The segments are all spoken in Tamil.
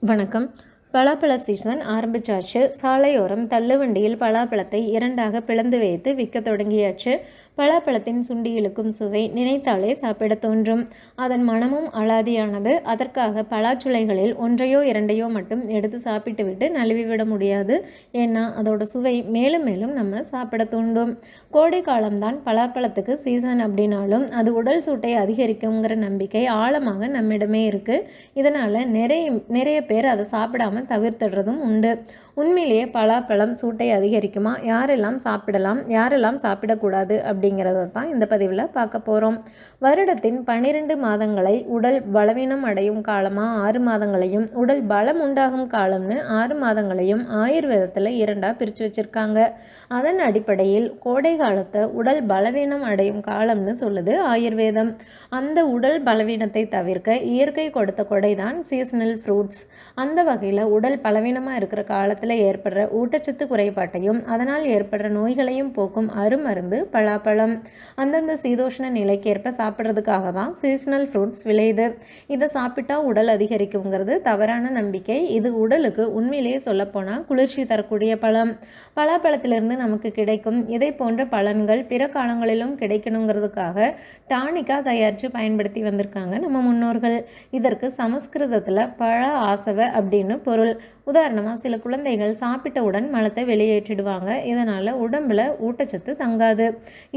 வணக்கம். பலாப்பழ சீசன் ஆரம்பிச்சாச்சு. சாலையோரம் தள்ளுவண்டியில் பலாப்பழத்தை இரண்டாக பிளந்து வைத்து விற்க தொடங்கியாச்சு. பலாப்பழத்தின் சுண்டி இழுக்கும் சுவை நினைத்தாலே சாப்பிட தோன்றும். அதன் மனமும் அலாதியானது. அதற்காக பலாச்சுளைகளில் ஒன்றையோ இரண்டையோ மட்டும் எடுத்து சாப்பிட்டு விட்டு நழுவிவிட முடியாது. ஏன்னா அதோட சுவை மேலும் மேலும் நம்ம சாப்பிட தூண்டும். கோடை காலம்தான் பலாப்பழத்துக்கு சீசன் அப்படின்னாலும் அது உடல் சூட்டை அதிகரிக்குங்கிற நம்பிக்கை ஆழமாக நம்மிடமே இருக்குது இதனால் நிறைய நிறைய பேர் அதை சாப்பிடாம தவிர்த்துடுறதும் உண்டு. உண்மையிலேயே பலாப்பழம் சூட்டை அதிகரிக்குமா? யாரெல்லாம் சாப்பிடலாம்? யாரெல்லாம் சாப்பிடக்கூடாது? அப்படிங்கிறத தான் இந்த பதிவில் பார்க்க போகிறோம் வருடத்தின் பன்னிரெண்டு மாதங்களை உடல் பலவீனம் அடையும் காலமாக ஆறு மாதங்களையும் உடல் பலம் உண்டாகும் காலம்னு ஆறு மாதங்களையும் ஆயுர்வேதத்தில் இரண்டாக பிரித்து வச்சுருக்காங்க. அதன் அடிப்படையில் கோடை காலத்தை உடல் பலவீனம் அடையும் காலம்னு சொல்லுது ஆயுர்வேதம். அந்த உடல் பலவீனத்தை தவிர்க்க இயற்கை கொடுத்த கொடை தான் சீசனல் ஃப்ரூட்ஸ் அந்த வகையில் உடல் பலவீனமாக இருக்கிற காலத்தில் ஏற்படுற ஊட்டச்சத்து குறைபாட்டையும் அதனால் ஏற்படுற நோய்களையும் போக்கும் அருமருந்து பலாப்பழம். அந்தந்த சீதோஷ்ண நிலைக்கேற்ப சாப்பிட்றதுக்காக தான் சீசனல் ஃப்ரூட்ஸ் விளையுது. இதை சாப்பிட்டா உடல் அதிகரிக்குங்கிறது தவறான நம்பிக்கை. இது உடலுக்கு உண்மையிலேயே சொல்லப்போனால் குளிர்ச்சி தரக்கூடிய பழம். பலாப்பழத்திலிருந்து நமக்கு கிடைக்கும் இதை போன்ற பலன்கள் பிற காலங்களிலும் கிடைக்கணுங்கிறதுக்காக டானிக்காக தயாரித்து பயன்படுத்தி வந்திருக்காங்க நம்ம முன்னோர்கள். இதற்கு சமஸ்கிருதத்தில் பழ ஆசவ அப்படின்னு பொருள். உதாரணமாக சில குழந்தைகள் சாப்பிட்டவுடன் மலத்தை வெளியேற்றிடுவாங்க. இதனால் உடம்பில் ஊட்டச்சத்து தங்காது.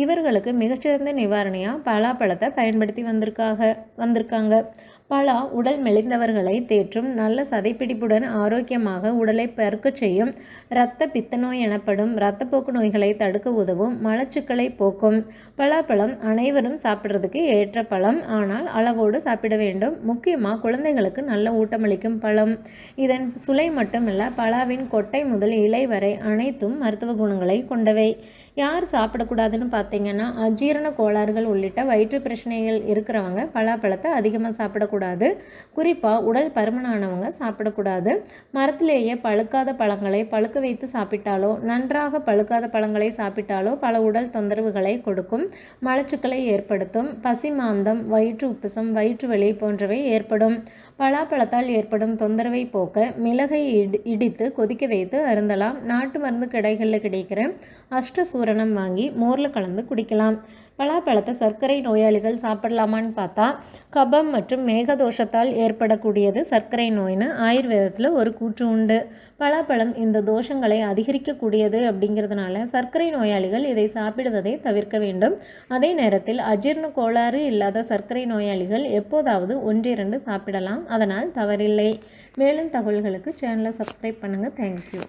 இவர்களுக்கு மிகச்சிறந்த நிவாரணியாக பலாப்பழத்தை பயன்படுத்தி வந்திருக்காக வந்திருக்காங்க. பலா உடல் மெலிந்தவர்களை தேற்றும் நல்ல சதைப்பிடிப்புடன் ஆரோக்கியமாக உடலை பருக்கச் செய்யும் இரத்த பித்த நோய் எனப்படும் இரத்தப்போக்கு நோய்களை தடுக்க உதவும் மலச்சுக்களை போக்கும் பலாப்பழம் அனைவரும் சாப்பிட்றதுக்கு ஏற்ற பழம். ஆனால் அளவோடு சாப்பிட வேண்டும். முக்கியமாக குழந்தைகளுக்கு நல்ல ஊட்டமளிக்கும் பழம். இதன் சுளை மட்டுமல்ல பலாவின் கொட்டை முதல் இலை வரை அனைத்தும் மருத்துவ குணங்களை கொண்டவை. யார் சாப்பிடக்கூடாதுன்னு பார்த்தீங்கன்னா அஜீரண கோளாறுகள் உள்ளிட்ட வயிற்று பிரச்சனைகள் இருக்கிறவங்க பலாப்பழத்தை அதிகமாக சாப்பிடக்கூடாது. குறிப்பாக உடல் பருமனானவங்க சாப்பிடக்கூடாது. மரத்திலேயே பழுக்காத பழங்களை பழுக்க வைத்து சாப்பிட்டாலோ நன்றாக பழுக்காத பழங்களை சாப்பிட்டாலோ பல உடல் தொந்தரவுகளை கொடுக்கும் மலச்சுக்களை ஏற்படுத்தும் பசிமாந்தம் வயிற்று உப்புசம் வயிற்று வலி போன்றவை ஏற்படும். பலாப்பழத்தால் ஏற்படும் தொந்தரவை போக்க மிளகை இடி இடித்து கொதிக்க வைத்து அருந்தலாம். நாட்டு மருந்து கடைகளில் கிடைக்கிற பூரணம் வாங்கி மோரில் கலந்து குடிக்கலாம். பலாப்பழத்தை சர்க்கரை நோயாளிகள் சாப்பிடலாமான்னு பார்த்தா கபம் மற்றும் மேகதோஷத்தால் ஏற்படக்கூடியது சர்க்கரை நோய்னு ஆயுர்வேதத்தில் ஒரு கூற்று உண்டு. பலாப்பழம் இந்த தோஷங்களை அதிகரிக்கக்கூடியது அப்படிங்கிறதுனால சர்க்கரை நோயாளிகள் இதை சாப்பிடுவதை தவிர்க்க வேண்டும். அதே நேரத்தில் அஜீர்ண கோளாறு இல்லாத சர்க்கரை நோயாளிகள் எப்போதாவது ஒன்றிரண்டு சாப்பிடலாம். அதனால் தவறில்லை. மேலும் தகவல்களுக்கு சேனலை சப்ஸ்கிரைப் பண்ணுங்கள் தேங்க்யூ